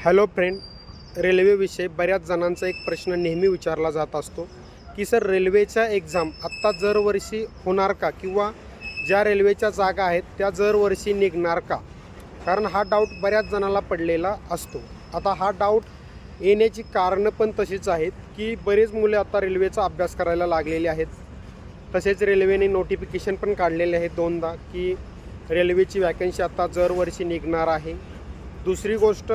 Hello friend रेल्वेविषयी बऱ्याच जणांचा एक प्रश्न नेहमी विचारला जात असतो की सर रेल्वेच्या एक्झाम आत्ता दरवर्षी होणार का? किंवा ज्या रेल्वेच्या जागा आहेत त्या दरवर्षी निघणार का? कारण हा डाऊट बऱ्याच जणाला पडलेला असतो. आता हा डाऊट येण्याची कारणं पण तशीच आहेत की बरेच मुले आता रेल्वेचा अभ्यास करायला लागलेले आहेत. तसेच रेल्वेने नोटिफिकेशन पण काढलेले आहेत दोनदा की रेल्वेची वॅकन्सी आता दरवर्षी निघणार आहे. दुसरी गोष्ट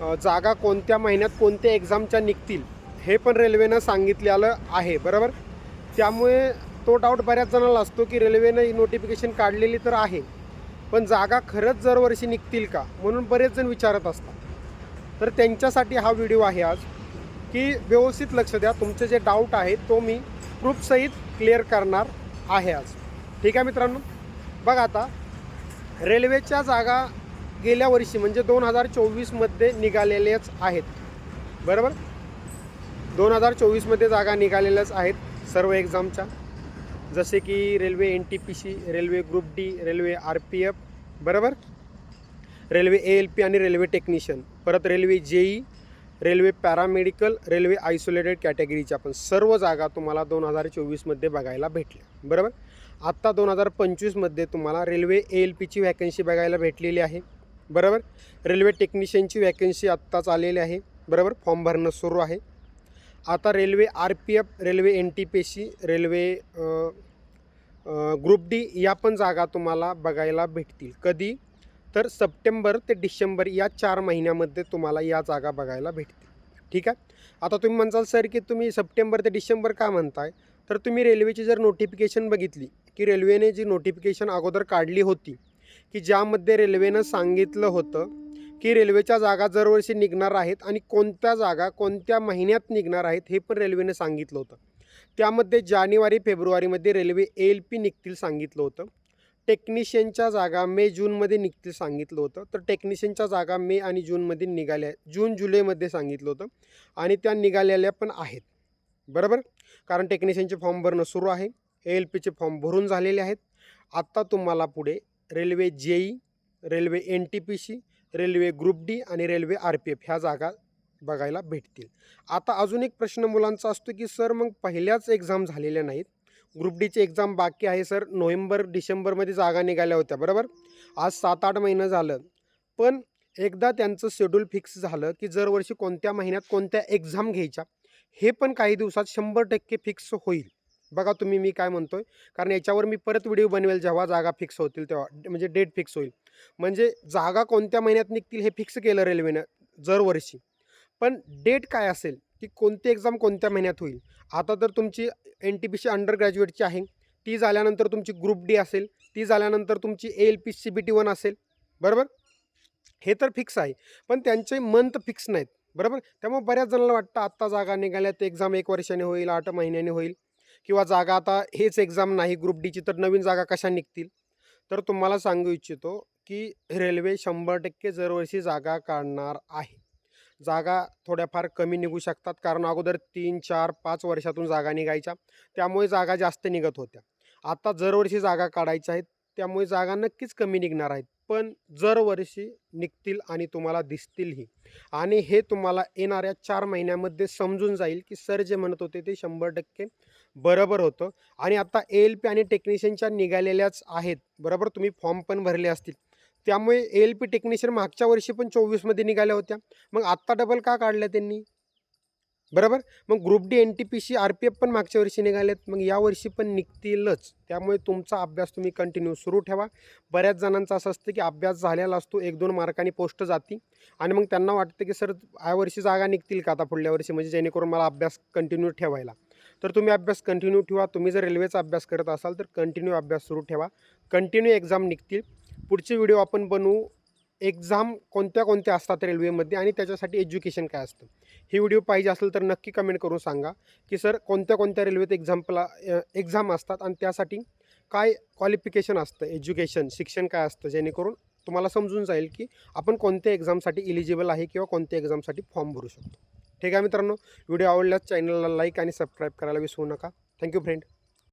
जागा कोणत्या महिन्यात कोणत्या एक्झामच्या निघतील हे पण रेल्वेनं सांगितलेलं आहे बरोबर? त्यामुळे तो डाऊट बऱ्याच जणांना असतो की रेल्वेनं नोटिफिकेशन काढलेली तर आहे पण जागा खरंच दरवर्षी निघतील का? म्हणून बरेच जण विचारत असतात. तर त्यांच्यासाठी हा व्हिडिओ आहे आज की व्यवस्थित लक्ष द्या तुमचे जे डाऊट आहे तो मी प्रूफसहित क्लिअर करणार आहे आज. ठीक आहे मित्रांनो? बघा आता रेल्वेच्या जागा गेल्या वर्षी म्हणजे दोन हजार चोवीसमध्ये निघालेल्याच आहेत. बरोबर? दोन हजार चोवीसमध्ये जागा निघालेल्याच आहेत सर्व एक्झामच्या. जसे की railway N T P C railway group D railway R P F बरोबर? रेल्वे ए एल पी आणि रेल्वे टेक्निशियन. परत railway JE railway paramedical railway isolated कॅटेगरीच्या पण सर्व जागा तुम्हाला दोन हजार चोवीसमध्ये बघायला भेटल्या. बरोबर? आत्ता दोन हजार पंचवीसमध्ये तुम्हाला रेल्वे ए एल पीची व्हॅकन्सी बघायला भेटलेली आहे. बरोबर? रेल्वे टेक्निशियनची वॅकन्सी आत्ताच आलेली आहे. बरोबर? फॉर्म भरणं सुरू आहे. आता railway R P F railway N T P C railway group D या पण जागा तुम्हाला बघायला भेटतील. कधी? तर सप्टेंबर ते डिसेंबर या चार महिन्यामध्ये तुम्हाला या जागा बघायला भेटतील. ठीक आहे? आता तुम्ही म्हणसाल सर की तुम्ही सप्टेंबर ते डिसेंबर का म्हणताय? तर तुम्ही रेल्वेची जर नोटिफिकेशन बघितली की रेल्वेने जी नोटिफिकेशन अगोदर काढली होती की ज्यामध्ये रेल्वेनं सांगितलं होतं की रेल्वेच्या जागा दरवर्षी निघणार आहेत आणि कोणत्या जागा कोणत्या महिन्यात निघणार आहेत हे पण रेल्वेने सांगितलं होतं. त्यामध्ये जानेवारी फेब्रुवारीमध्ये रेल्वे ए एल पी निघतील सांगितलं होतं. टेक्निशियनच्या जागा मे जूनमध्ये निघतील सांगितलं होतं. तर टेक्निशियनच्या जागा मे आणि जूनमध्ये निघाल्या जून जुलैमध्ये सांगितलं होतं. आणि त्या निघालेल्या पण आहेत. बरोबर? कारण टेक्निशियनचे फॉर्म भरणं सुरू आहे. ए एल पीचे फॉर्म भरून झालेले आहेत. आत्ता तुम्हाला पुढे railway JE railway N T P C railway group D आणि रेल्वे आर पी एफ ह्या जागा बघायला भेटतील. आता अजून एक प्रश्न मुलांचा असतो की सर मग पहिल्याच एक्झाम झालेल्या नाहीत. ग्रुप डीची एक्झाम बाकी आहे सर. नोव्हेंबर डिसेंबरमध्ये जागा निघाल्या होत्या बरोबर? आज सात आठ महिनं झालं. पण एकदा त्यांचं शेड्यूल फिक्स झालं की दरवर्षी कोणत्या महिन्यात कोणत्या एक्झाम घ्यायच्या हे पण काही दिवसात शंभर टक्के फिक्स होईल. बघा तुम्ही मी काय म्हणतोय. कारण याच्यावर मी परत व्हिडिओ बनवेल जेव्हा जागा फिक्स होतील तेव्हा. म्हणजे डेट फिक्स होईल. म्हणजे जागा कोणत्या महिन्यात निघतील हे फिक्स केलं रेल्वेनं दरवर्षी. पण डेट काय असेल? की कोणती एक्झाम कोणत्या महिन्यात होईल? आता तर तुमची N T P C under ग्रॅज्युएटची आहे. ती झाल्यानंतर तुमची ग्रुप डी असेल. ती झाल्यानंतर तुमची A L P C B T one असेल. बरोबर? हे तर फिक्स आहे. पण त्यांचे मंथ फिक्स नाहीत. बरोबर? त्यामुळे बऱ्याच जणांना वाटतं आत्ता जागा निघाल्या तर एक्झाम एक वर्षाने होईल आठ महिन्याने होईल. किंवा जागा आता हेच एक्झाम नाही ग्रुप डीची तर नवीन जागा कशा निघतील? तर तुम्हाला सांगू इच्छितो की रेल्वे शंभर टक्के दरवर्षी जागा काढणार आहे. जागा थोड्याफार कमी निघू शकतात कारण अगोदर तीन चार पाच वर्षातून जागा निघायच्या त्यामुळे जागा जास्त निघत होत्या. आता दरवर्षी जागा काढायच्या आहेत त्यामुळे जागा नक्कीच कमी निघणार आहेत. पण दरवर्षी निघतील आणि तुम्हाला दिसतीलही. आणि हे तुम्हाला येणाऱ्या चार महिन्यामध्ये समजून जाईल की सर जे म्हणत होते ते शंभर टक्के बरोबर होतं. आणि आता ए एल पी आणि टेक्निशियनच्या निघालेल्याच आहेत. बरोबर? तुम्ही फॉर्म पण भरले असतील. त्यामुळे ए एल पी टेक्निशियन मागच्या वर्षी पण चोवीसमध्ये निघाल्या होत्या. मग आत्ता डबल का काढल्या त्यांनी? बरोबर? मग group D N T P C R P F पण मागच्या वर्षी निघालेत. मग यावर्षी पण निघतीलच. त्यामुळे तुमचा अभ्यास तुम्ही कंटिन्यू सुरू ठेवा. बऱ्याच जणांचा असं असतं की अभ्यास झालेला असतो एक दोन मार्कांनी पोस्ट जाती. आणि मग त्यांना वाटतं की सर यावर्षी जागा निघतील का आता पुढल्या वर्षी? म्हणजे जेणेकरून मला अभ्यास कंटिन्यू ठेवायला. तर तुम्ही अभ्यास कंटिन्यू ठेवा. तुम्ही जर रेल्वेचा अभ्यास करत असाल तर कंटिन्यू अभ्यास सुरू ठेवा. कंटिन्यू एक्झाम निघतील. पुढचे व्हिडिओ आपण बनवू. एक्झाम कोणत्या कोणत्या असतात रेल्वेमध्ये आणि त्याच्यासाठी एज्युकेशन काय असतं? हे व्हिडिओ पाहिजे असेल तर नक्की कमेंट करून सांगा की सर कोणत्या कोणत्या रेल्वेत एक्झाम्पला एक्झाम असतात आणि त्यासाठी काय क्वालिफिकेशन असतं? एज्युकेशन शिक्षण काय असतं? जेणेकरून तुम्हाला समजून जाईल की आपण कोणत्या एक्झामसाठी इलिजिबल आहे किंवा कोणत्या एक्झामसाठी फॉर्म भरू शकतो. ठीक आहे मित्रांनो व्हिडिओ आवडल्यास चॅनलला लाईक आणि सबस्क्राईब करायला विसरू नका. Thank you friend.